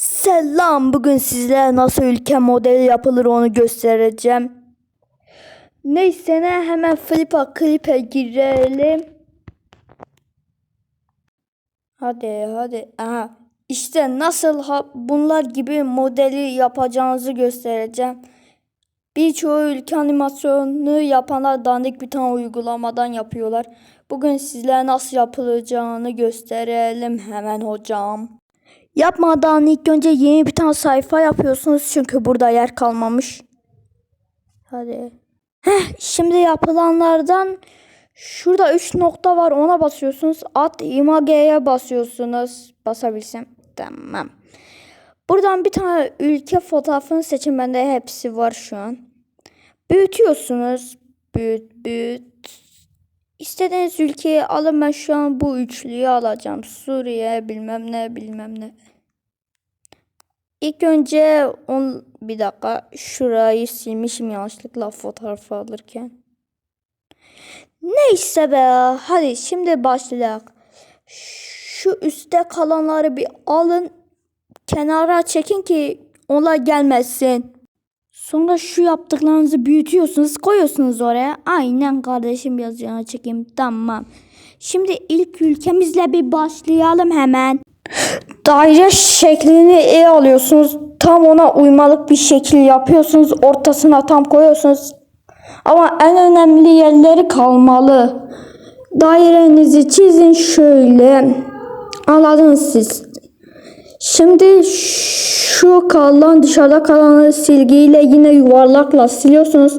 Selam. Bugün sizlere nasıl ülke modeli yapılır onu göstereceğim. Neyse ne hemen Flip'a Clip'e girelim. Hadi hadi. Aha. İşte nasıl ha- bunlar gibi modeli yapacağınızı göstereceğim. Birçoğu ülke animasyonunu yapanlar dandik bir tane uygulamadan yapıyorlar. Bugün sizlere nasıl yapılacağını gösterelim hemen hocam. Yapmadan ilk önce yeni bir tane sayfa yapıyorsunuz çünkü burada yer kalmamış. Hadi. Heh, şimdi yapılanlardan şurada 3 nokta var ona basıyorsunuz. At image'ye basıyorsunuz. Basabilsem. Tamam. Buradan bir tane ülke fotoğrafını seçin. Bende hepsi var şu an. Büyütüyorsunuz. Büyüt, büyüt. İstediğiniz ülkeyi alın. Ben şu an bu üçlüyü alacağım. Suriye bilmem ne bilmem ne. İlk önce on bir dakika şurayı silmişim yanlışlıkla fotoğrafı alırken. Neyse be hadi şimdi başlayalım. Şu üstte kalanları bir alın kenara çekin ki onlar gelmesin. Sonra şu yaptıklarınızı büyütüyorsunuz koyuyorsunuz oraya. Aynen kardeşim yazacağını çekeyim tamam. Şimdi ilk ülkemizle bir başlayalım hemen. Daire şeklini iyi alıyorsunuz. Tam ona uymalık bir şekil yapıyorsunuz. Ortasına tam koyuyorsunuz. Ama en önemli yerleri kalmalı. Dairenizi çizin şöyle. Anladınız siz. Şimdi şu kalan dışarıda kalanı silgiyle yine yuvarlakla siliyorsunuz.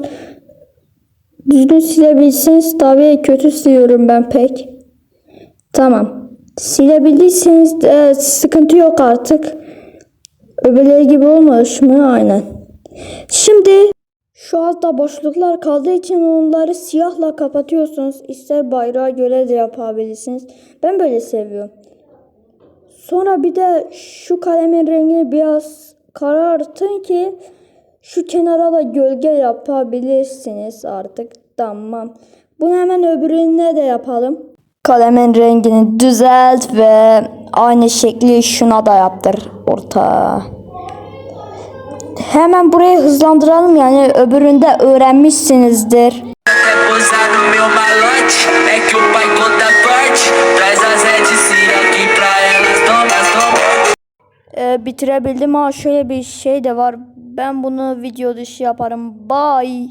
Düzgün silebilseniz tabii kötü siliyorum ben pek. Tamam. Silebildiyseniz de sıkıntı yok artık. Öbürleri gibi olmamış mı? Aynen. Şimdi şu altta boşluklar kaldığı için onları siyahla kapatıyorsunuz. İster bayrağa göre de yapabilirsiniz. Ben böyle seviyorum. Sonra bir de şu kalemin rengini biraz karartın ki şu kenara da gölge yapabilirsiniz artık. Tamam. Bunu hemen öbürüne de yapalım. Kalemin rengini düzelt ve aynı şekli şuna da yaptır orta. Hemen burayı hızlandıralım yani öbüründe öğrenmişsinizdir. Ee, bitirebildim ama şöyle bir şey de var. Ben bunu video dışı yaparım. Bye.